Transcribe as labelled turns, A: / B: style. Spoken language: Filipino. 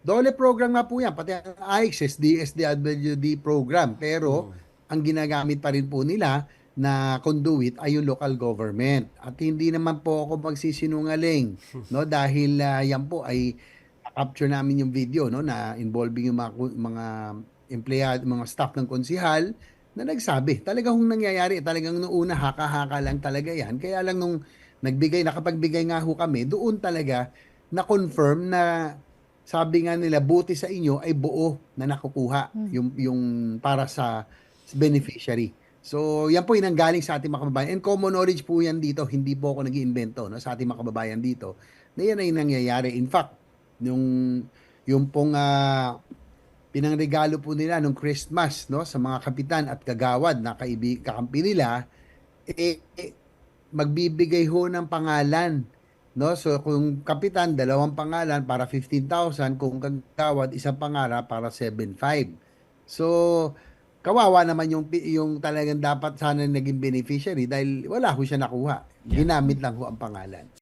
A: Dole program nga po yan, pati ang IXS, DSDWD program. Pero ang ginagamit pa rin po nila na conduit ay yung local government. At hindi naman po ako magsisinungaling, no? Dahil ah, yan po ay capture namin yung video, no? Na involving yung mga, mga empleyado, mga staff ng konsihal na nagsabi. Talagang kung nangyayari, talagang noong una haka-haka lang talaga yan. Kaya lang nung nagbigay, nakapagbigay nga ho kami, doon talaga na-confirm na sabi nga nila, buti sa inyo ay buo na nakukuha yung, yung para sa beneficiary. So, yan po yung nanggaling sa ating mga kababayan. And common knowledge po yan dito. Hindi po ako nag-iimbento no, sa ating mga kababayan dito. Na yan ay nangyayari. In fact, yung, yung pong ah, pinangregalo po nila nung Christmas no, sa mga kapitan at kagawad na kaibig, kakampi nila, eh, eh, magbibigay ho ng pangalan. No? So kung kapitan, dalawang pangalan para 15,000, kung kagawad, isang pangalan para 7,500. So kawawa naman yung yung talagang dapat sana naging beneficiary dahil wala ho siya nakuha. Ginamit lang ho ang pangalan.